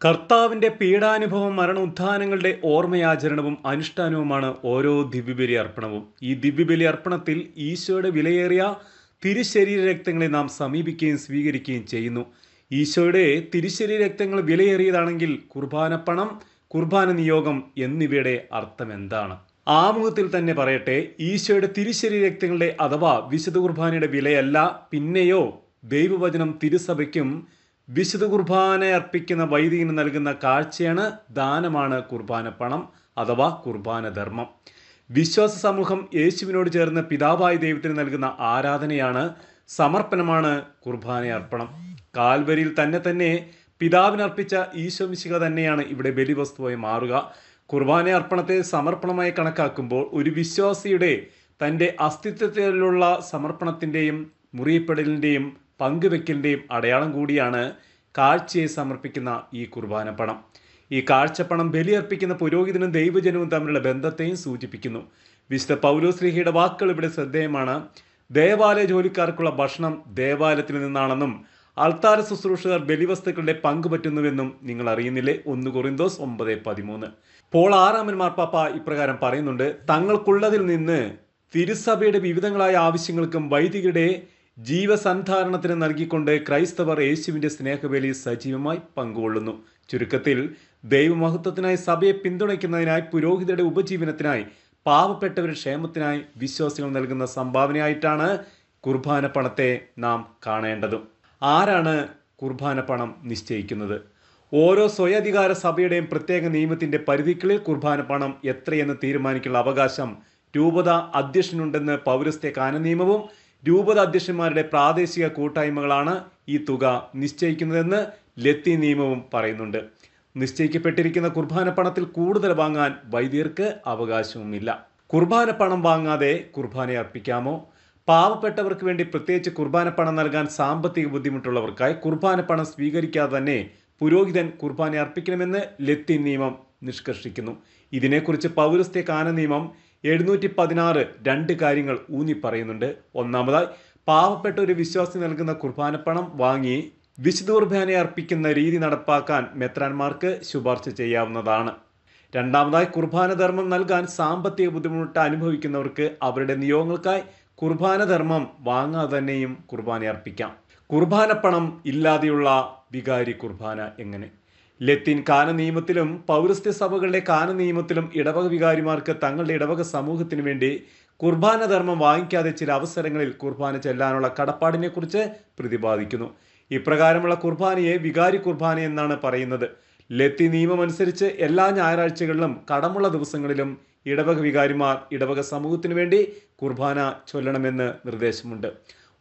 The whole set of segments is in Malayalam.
കർത്താവിന്റെ പീഡാനുഭവം മരണോത്ഥാനങ്ങളുടെ ഓർമ്മയാചരണവും അനുഷ്ഠാനവുമാണ് ഓരോ ദിവ്യബലി അർപ്പണവും. ഈ ദിവ്യബലി അർപ്പണത്തിൽ ഈശോയുടെ വിലയേറിയ തിരുശരീര രക്തങ്ങളെ നാം സമീപിക്കുകയും സ്വീകരിക്കുകയും ചെയ്യുന്നു. ഈശോയുടെ തിരുശരീര രക്തങ്ങൾ വിലയേറിയതാണെങ്കിൽ കുർബാന പണം കുർബാന നിയോഗം എന്നിവയുടെ അർത്ഥം എന്താണ് ആമുഖത്തിൽ തന്നെ പറയട്ടെ ഈശോയുടെ തിരുശരീര രക്തങ്ങളുടെ അഥവാ വിശുദ്ധ കുർബാനയുടെ വിലയല്ല പിന്നെയോ ദൈവവചനം തിരുസഭയ്ക്കും വിശുദ്ധ കുർബാന അർപ്പിക്കുന്ന വൈദികന് നൽകുന്ന കാഴ്ചയാണ് ദാനമാണ് കുർബാന പണം അഥവാ കുർബാന ധർമ്മം. വിശ്വാസ സമൂഹം യേശുവിനോട് ചേർന്ന് പിതാവായ ദൈവത്തിന് നൽകുന്ന ആരാധനയാണ് സമർപ്പണമാണ് കുർബാന അർപ്പണം. കാൽവരിയിൽ തന്നെ തന്നെ പിതാവിനർപ്പിച്ച ഈശോമിശിക തന്നെയാണ് ഇവിടെ ബലിവസ്തുവായി മാറുക. കുർബാന അർപ്പണത്തെ സമർപ്പണമായി കണക്കാക്കുമ്പോൾ ഒരു വിശ്വാസിയുടെ തന്റെ അസ്തിത്വത്തിലുള്ള സമർപ്പണത്തിന്റെയും മുറിയപ്പെടലിന്റെയും പങ്കുവെക്കലിന്റെയും അടയാളം കൂടിയാണ് കാഴ്ചയെ സമർപ്പിക്കുന്ന ഈ കുർബാന പണം ഈ കാഴ്ചപ്പണം ബലിയർപ്പിക്കുന്ന പുരോഹിതനും ദൈവജനവും തമ്മിലുള്ള ബന്ധത്തെയും സൂചിപ്പിക്കുന്നു. വിശുദ്ധ പൗലോസ്ലിഹിയുടെ വാക്കുകൾ ഇവിടെ ശ്രദ്ധേയമാണ്. ദേവാലയ ജോലിക്കാർക്കുള്ള ഭക്ഷണം ദേവാലയത്തിൽ നിന്നാണെന്നും അൾത്താര ശുശ്രൂഷകർ ബലിവസ്തുക്കളുടെ പങ്ക് പറ്റുന്നുവെന്നും നിങ്ങൾ അറിയുന്നില്ലേ? ഒന്ന് കൊറിന്തോസ് ഒമ്പത് പതിമൂന്ന്. പോൾ ആറാമൻ മാർപ്പാപ്പ ഇപ്രകാരം പറയുന്നുണ്ട് തങ്ങൾക്കുള്ളതിൽ നിന്ന് തിരുസഭയുടെ വിവിധങ്ങളായ ആവശ്യങ്ങൾക്കും വൈദികരുടെ ജീവസന്ധാരണത്തിന് നൽകിക്കൊണ്ട് ക്രൈസ്തവർ യേശുവിന്റെ സ്നേഹവേലി സജീവമായി പങ്കുകൊള്ളുന്നു. ചുരുക്കത്തിൽ ദൈവമഹത്വത്തിനായി സഭയെ പിന്തുണയ്ക്കുന്നതിനായി പുരോഹിതരുടെ ഉപജീവനത്തിനായി പാവപ്പെട്ടവരുടെ ക്ഷേമത്തിനായി വിശ്വാസികൾ നൽകുന്ന സംഭാവനയായിട്ടാണ് കുർബാന പണത്തെ നാം കാണേണ്ടത്. ആരാണ് കുർബാന പണം നിശ്ചയിക്കുന്നത്? ഓരോ സ്വയധികാര സഭയുടെയും പ്രത്യേക നിയമത്തിന്റെ പരിധിക്കുള്ളിൽ കുർബാന പണം എത്രയെന്ന് തീരുമാനിക്കാനുള്ള അവകാശം രൂപത അധ്യക്ഷനുണ്ടെന്ന് പൗരസ്ത്യ കാന നിയമവും രൂപത അധ്യക്ഷന്മാരുടെ പ്രാദേശിക കൂട്ടായ്മകളാണ് ഈ തുക നിശ്ചയിക്കുന്നതെന്ന് ലത്തി നിയമവും പറയുന്നുണ്ട്. നിശ്ചയിക്കപ്പെട്ടിരിക്കുന്ന കുർബാന പണത്തിൽ കൂടുതൽ വാങ്ങാൻ വൈദ്യർക്ക് അവകാശവുമില്ല. കുർബാന പണം വാങ്ങാതെ കുർബാന അർപ്പിക്കാമോ? പാവപ്പെട്ടവർക്ക് വേണ്ടി പ്രത്യേകിച്ച് കുർബാന പണം നൽകാൻ സാമ്പത്തിക ബുദ്ധിമുട്ടുള്ളവർക്കായി കുർബാന പണം സ്വീകരിക്കാതെ തന്നെ പുരോഹിതൻ കുർബാന അർപ്പിക്കണമെന്ന് ലത്തീൻ നിയമം നിഷ്കർഷിക്കുന്നു. ഇതിനെക്കുറിച്ച് പൗരസ്ത്യ കാന നിയമം എഴുന്നൂറ്റി പതിനാറ് രണ്ട് കാര്യങ്ങൾ ഊന്നി പറയുന്നുണ്ട്. ഒന്നാമതായി പാവപ്പെട്ട ഒരു വിശ്വാസി നൽകുന്ന കുർബാന പണം വാങ്ങി വിശുദ്ധ കുർബാന അർപ്പിക്കുന്ന രീതി നടപ്പാക്കാൻ മെത്രാന്മാർക്ക് ശുപാർശ ചെയ്യാവുന്നതാണ്. രണ്ടാമതായി കുർബാന ധർമ്മം നൽകാൻ സാമ്പത്തിക ബുദ്ധിമുട്ട് അനുഭവിക്കുന്നവർക്ക് അവരുടെ നിയോഗങ്ങൾക്കായി കുർബാന ധർമ്മം വാങ്ങാതെ തന്നെയും കുർബാന അർപ്പിക്കാം. കുർബാന പണം ഇല്ലാതെയുള്ള വികാരി കുർബാന എങ്ങനെ? ലത്തീൻ കാന നിയമത്തിലും പൗരസ്ത്യ സഭകളുടെ കാന നിയമത്തിലും ഇടവക വികാരിമാർക്ക് തങ്ങളുടെ ഇടവക സമൂഹത്തിനു വേണ്ടി കുർബാന ധർമ്മം വാങ്ങിക്കാതെ ചില അവസരങ്ങളിൽ കുർബാന ചെല്ലാനുള്ള കടപ്പാടിനെക്കുറിച്ച് പ്രതിപാദിക്കുന്നു. ഇപ്രകാരമുള്ള കുർബാനയെ വികാരി കുർബാന എന്നാണ് പറയുന്നത്. ലത്തി നിയമമനുസരിച്ച് എല്ലാ ഞായറാഴ്ചകളിലും കടമുള്ള ദിവസങ്ങളിലും ഇടവക വികാരിമാർ ഇടവക സമൂഹത്തിനു വേണ്ടി കുർബാന ചൊല്ലണമെന്ന് നിർദ്ദേശമുണ്ട്.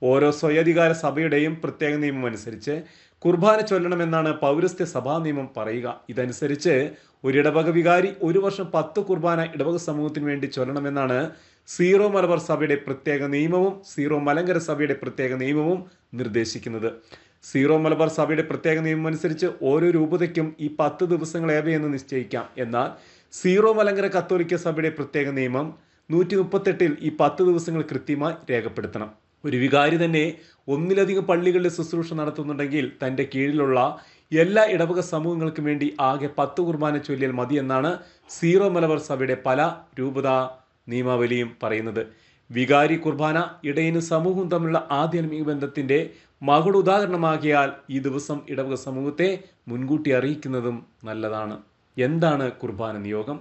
ഓരോ സ്വയധികാര സഭയുടെയും പ്രത്യേക നിയമം അനുസരിച്ച് കുർബാന ചൊല്ലണമെന്നാണ് പൗരസ്ത്യ സഭാ നിയമം പറയുക. ഇതനുസരിച്ച് ഒരു ഇടവക വികാരി ഒരു വർഷം പത്ത് കുർബാന ഇടവക സമൂഹത്തിന് വേണ്ടി ചൊല്ലണമെന്നാണ് സീറോ മലബാർ സഭയുടെ പ്രത്യേക നിയമവും സീറോ മലങ്കര സഭയുടെ പ്രത്യേക നിയമവും നിർദ്ദേശിക്കുന്നത്. സീറോ മലബാർ സഭയുടെ പ്രത്യേക നിയമം അനുസരിച്ച് ഓരോ രൂപതയ്ക്കും ഈ പത്ത് ദിവസങ്ങൾ ഏവയെന്ന് നിശ്ചയിക്കാം. എന്നാൽ സീറോ മലങ്കര കത്തോലിക്ക സഭയുടെ പ്രത്യേക നിയമം നൂറ്റി മുപ്പത്തെട്ടിൽ ഈ പത്ത് ദിവസങ്ങൾ കൃത്യമായി രേഖപ്പെടുത്തണം. ഒരു വികാരി തന്നെ ഒന്നിലധികം പള്ളികളിൽ ശുശ്രൂഷ നടത്തുന്നുണ്ടെങ്കിൽ തന്റെ കീഴിലുള്ള എല്ലാ ഇടവക സമൂഹങ്ങൾക്കും വേണ്ടി ആകെ പത്ത് കുർബാന ചൊല്ലിയാൽ മതി എന്നാണ് സീറോ മലബാർ സഭയുടെ പല രൂപത നിയമാവലിയും പറയുന്നത്. വികാരി കുർബാന ഇടയനും സമൂഹവും തമ്മിലുള്ള ആധ്യാത്മിക ബന്ധത്തിന്റെ മകുട ഉദാഹരണമാകിയാൽ ഈ ദിവസം ഇടവക സമൂഹത്തെ മുൻകൂട്ടി അറിയിക്കുന്നതും നല്ലതാണ്. എന്താണ് കുർബാന നിയോഗം?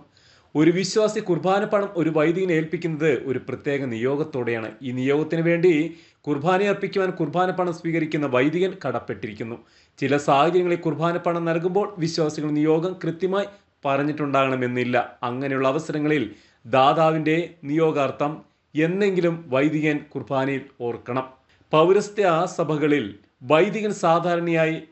ഒരു വിശ്വാസി കുർബാന പണം ഒരു വൈദികനെ ഏൽപ്പിക്കുന്നത് ഒരു പ്രത്യേക നിയോഗത്തോടെയാണ്. ഈ നിയോഗത്തിന് വേണ്ടി കുർബാന അർപ്പിക്കുവാൻ കുർബാന പണം സ്വീകരിക്കുന്ന വൈദികൻ കടപ്പെട്ടിരിക്കുന്നു. ചില സാഹചര്യങ്ങളിൽ കുർബാന പണം നൽകുമ്പോൾ വിശ്വാസികൾ നിയോഗം കൃത്യമായി പറഞ്ഞിട്ടുണ്ടാകണമെന്നില്ല. അങ്ങനെയുള്ള അവസരങ്ങളിൽ ദാതാവിന്റെ നിയോഗാർത്ഥം എന്നെങ്കിലും വൈദികൻ കുർബാനയിൽ ഓർക്കണം. പൗരസ്ത്യ സഭകളിൽ വൈദികൻ സാധാരണയായി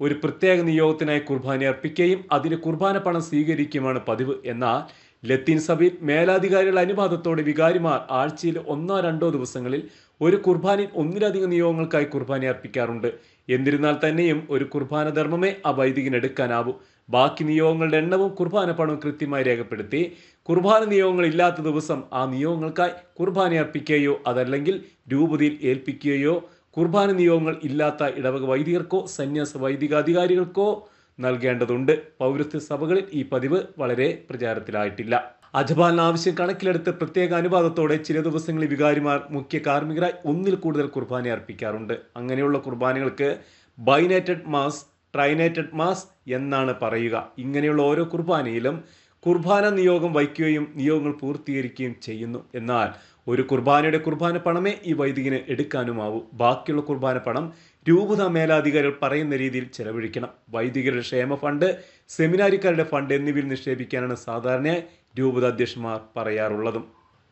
ഒരു പ്രത്യേക നിയോഗത്തിനായി കുർബാന അർപ്പിക്കുകയും അതിന് കുർബാന പണം സ്വീകരിക്കുകയുമാണ് പതിവ്. എന്നാൽ ലത്തീൻ സഭയിൽ മേലാധികാരികളുടെ അനുവാദത്തോടെ വികാരിമാർ ആഴ്ചയിൽ ഒന്നോ രണ്ടോ ദിവസങ്ങളിൽ ഒരു കുർബാനയിൽ ഒന്നിലധികം നിയോഗങ്ങൾക്കായി കുർബാന അർപ്പിക്കാറുണ്ട്. എന്നിരുന്നാൽ തന്നെയും ഒരു കുർബാന ധർമ്മമേ ആ വൈദികനെടുക്കാനാവൂ ബാക്കി നിയോഗങ്ങളുടെ എണ്ണവും കുർബാന പണവും കൃത്യമായി രേഖപ്പെടുത്തി കുർബാന നിയോഗങ്ങൾ ഇല്ലാത്ത ദിവസം ആ നിയോഗങ്ങൾക്കായി കുർബാന അർപ്പിക്കുകയോ അതല്ലെങ്കിൽ രൂപതയിൽ ഏൽപ്പിക്കുകയോ കുർബാന നിയോഗങ്ങൾ ഇല്ലാത്ത ഇടവക വൈദികർക്കോ സന്യാസ വൈദികാധികാരികൾക്കോ നൽകേണ്ടതുണ്ട്. പൗരത്വ സഭകളിൽ ഈ പതിവ് വളരെ പ്രചാരത്തിലായിട്ടില്ല. അജപാലന ആവശ്യം കണക്കിലെടുത്ത് പ്രത്യേക അനുവാദത്തോടെ ചില ദിവസങ്ങളിൽ വികാരിമാർ മുഖ്യ കാർമ്മികരായി ഒന്നിൽ കൂടുതൽ കുർബാന അർപ്പിക്കാറുണ്ട്. അങ്ങനെയുള്ള കുർബാനകൾക്ക് ബൈനേറ്റഡ് മാസ് ട്രൈനേറ്റഡ് മാസ് എന്നാണ് പറയുക. ഇങ്ങനെയുള്ള ഓരോ കുർബാനയിലും കുർബാന നിയോഗം വയ്ക്കുകയും നിയോഗങ്ങൾ പൂർത്തീകരിക്കുകയും ചെയ്യുന്നു. എന്നാൽ ഒരു കുർബാനയുടെ കുർബാന പണമേ ഈ വൈദികന് എടുക്കാനുമാവൂ. ബാക്കിയുള്ള കുർബാന പണം രൂപത മേലാധികാരികൾ പറയുന്ന രീതിയിൽ ചെലവഴിക്കണം. വൈദികരുടെ ക്ഷേമ ഫണ്ട് സെമിനാരിക്കാരുടെ ഫണ്ട് എന്നിവയിൽ നിക്ഷേപിക്കാനാണ് സാധാരണ രൂപത അധ്യക്ഷന്മാർ പറയാറുള്ളതും.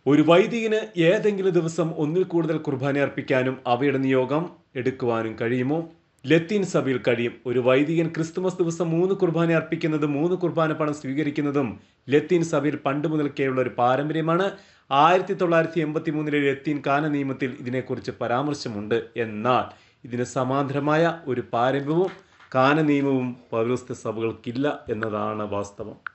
ഒരു വൈദികന് ഏതെങ്കിലും ദിവസം ഒന്നിൽ കൂടുതൽ കുർബാന അർപ്പിക്കാനും അവയുടെ നിയോഗം എടുക്കുവാനും കഴിയുമോ? ലത്തീൻ സഭയിൽ കഴിയും. ഒരു വൈദികൻ ക്രിസ്തുമസ് ദിവസം മൂന്ന് കുർബാന അർപ്പിക്കുന്നതും മൂന്ന് കുർബാന പണം സ്വീകരിക്കുന്നതും ലത്തീൻ സഭയിൽ പണ്ട് മുതൽക്കേയുള്ള ഒരു പാരമ്പര്യമാണ്. ആയിരത്തി തൊള്ളായിരത്തി എൺപത്തി മൂന്നിലെ ലത്തീൻ കാന നിയമത്തിൽ ഇതിനെക്കുറിച്ച് പരാമർശമുണ്ട് എന്നാൽ ഇതിന് സമാന്തരമായ ഒരു പാരമ്പര്യവും കാന നിയമവും പൗരസ്ത്യ സഭകൾക്കില്ല എന്നതാണ് വാസ്തവം.